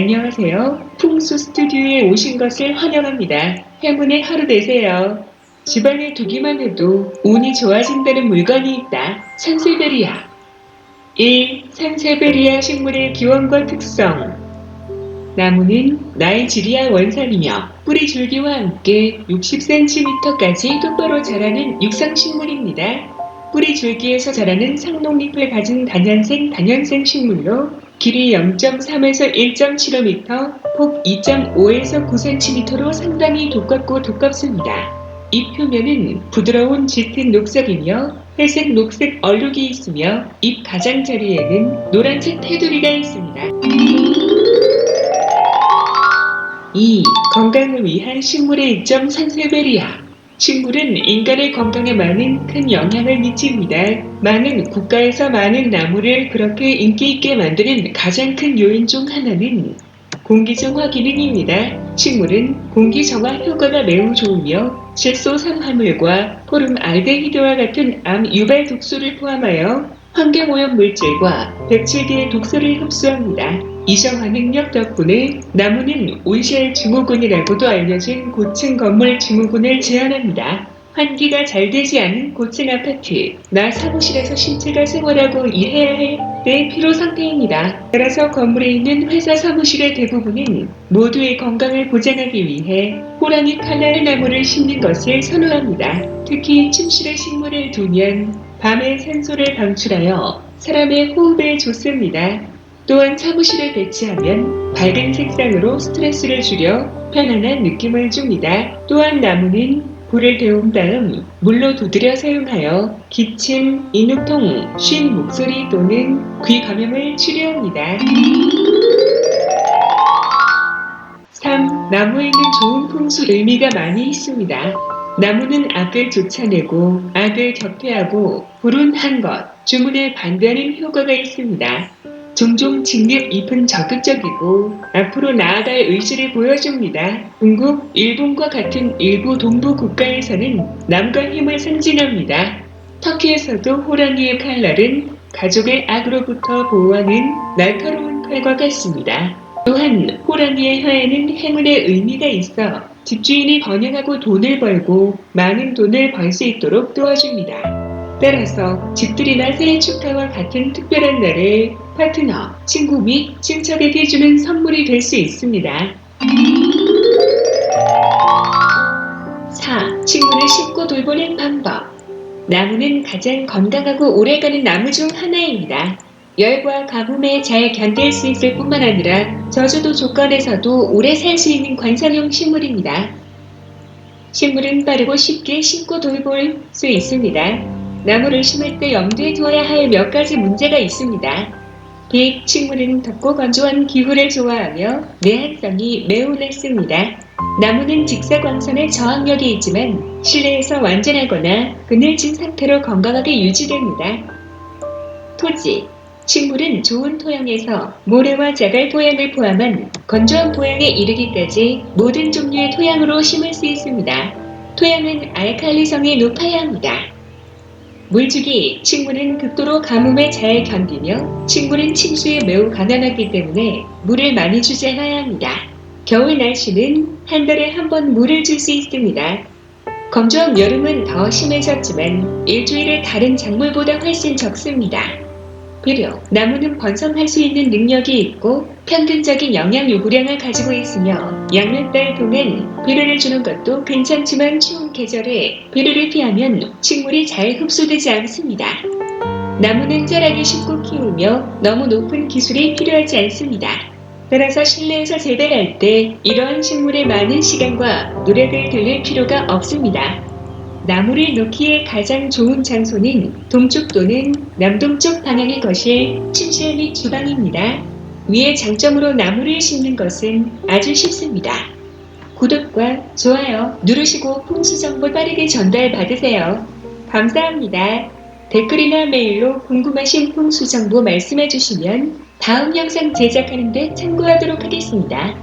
안녕하세요. 풍수 스튜디오에 오신 것을 환영합니다. 행운의 하루 되세요. 집안에 두기만 해도 운이 좋아진다는 물건이 있다. 산세베리아. 1. 산세베리아 식물의 기원과 특성. 나무는 나이지리아 원산이며 뿌리 줄기와 함께 60cm까지 똑바로 자라는 육상식물입니다. 뿌리 줄기에서 자라는 상록잎을 가진 단연생 단연생 식물로 길이 0.3에서 1.7m, 폭 2.5에서 9cm로 상당히 두껍고 두껍습니다. 잎 표면은 부드러운 짙은 녹색이며 회색 녹색 얼룩이 있으며 잎 가장자리에는 노란색 테두리가 있습니다. 2. 건강을 위한 식물의 이점 산세베리아 식물은 인간의 건강에 많은 큰 영향을 미칩니다. 많은 국가에서 많은 나무를 그렇게 인기 있게 만드는 가장 큰 요인 중 하나는 공기 정화 기능입니다. 식물은 공기 정화 효과가 매우 좋으며 질소 산화물과 포름 알데히드와 같은 암 유발 독소를 포함하여 환경오염 물질과 107개의 독소를 흡수합니다. 이정화 능력 덕분에 나무는 온실 증후군이라고도 알려진 고층 건물 증후군을 제한합니다. 환기가 잘 되지 않은 고층 아파트, 나 사무실에서 신체가 생활하고 일해야 할 때 피로 상태입니다. 따라서 건물에 있는 회사 사무실의 대부분은 모두의 건강을 보장하기 위해 호랑이 칼날 나무를 심는 것을 선호합니다. 특히 침실에 식물을 두면 밤에 산소를 방출하여 사람의 호흡에 좋습니다. 또한 사무실에 배치하면 밝은 색상으로 스트레스를 줄여 편안한 느낌을 줍니다. 또한 나무는 불을 데운 다음 물로 두드려 사용하여 기침, 인후통, 쉰 목소리 또는 귀 감염을 치료합니다. 3. 나무에는 좋은 풍수 의미가 많이 있습니다. 나무는 악을 쫓아내고 악을 격퇴하고 불운 한 것, 주문에 반대하는 효과가 있습니다. 종종 직립 잎은 적극적이고 앞으로 나아갈 의지를 보여줍니다. 중국, 일본과 같은 일부 동부 국가에서는 남과 힘을 상징합니다. 터키에서도 호랑이의 칼날은 가족의 악으로부터 보호하는 날카로운 칼과 같습니다. 또한 호랑이의 혀에는 행운의 의미가 있어 집주인이 번영하고 돈을 벌고 많은 돈을 벌 수 있도록 도와줍니다. 따라서 집들이나 생일 축하와 같은 특별한 날에 파트너, 친구 및 친척에게 주는 선물이 될 수 있습니다. 4. 친구를 심고 돌보는 방법. 나무는 가장 건강하고 오래가는 나무 중 하나입니다. 열과 가뭄에 잘 견딜 수 있을 뿐만 아니라 저주도 조건에서도 오래 살 수 있는 관상용 식물입니다. 식물은 빠르고 쉽게 심고 돌볼 수 있습니다. 나무를 심을 때 염두에 두어야 할 몇 가지 문제가 있습니다. 빅 식물은 덥고 건조한 기후를 좋아하며 내한성이 매우 낮습니다. 나무는 직사광선의 저항력이 있지만 실내에서 완전하거나 그늘진 상태로 건강하게 유지됩니다. 토지 식물은 좋은 토양에서 모래와 자갈 토양을 포함한 건조한 토양에 이르기까지 모든 종류의 토양으로 심을 수 있습니다. 토양은 알칼리성이 높아야 합니다. 물주기 식물은 극도로 가뭄에 잘 견디며 식물은 침수에 매우 가난하기 때문에 물을 많이 주지 않아야 합니다. 겨울 날씨는 한 달에 한 번 물을 줄 수 있습니다. 건조한 여름은 더 심해졌지만 일주일에 다른 작물보다 훨씬 적습니다. 비록 나무는 번성할 수 있는 능력이 있고 평균적인 영양 요구량을 가지고 있으며 양몇 달 동안 비료를 주는 것도 괜찮지만 추운 계절에 비료를 피하면 식물이 잘 흡수되지 않습니다. 나무는 자라기 쉽고 키우며 너무 높은 기술이 필요하지 않습니다. 따라서 실내에서 재배할 때 이러한 식물에 많은 시간과 노력을 들일 필요가 없습니다. 나무를 놓기에 가장 좋은 장소는 동쪽 또는 남동쪽 방향의 거실, 침실 및 주방입니다. 위의 장점으로 나무를 심는 것은 아주 쉽습니다. 구독과 좋아요 누르시고 풍수 정보 빠르게 전달받으세요. 감사합니다. 댓글이나 메일로 궁금하신 풍수 정보 말씀해 주시면 다음 영상 제작하는 데 참고하도록 하겠습니다.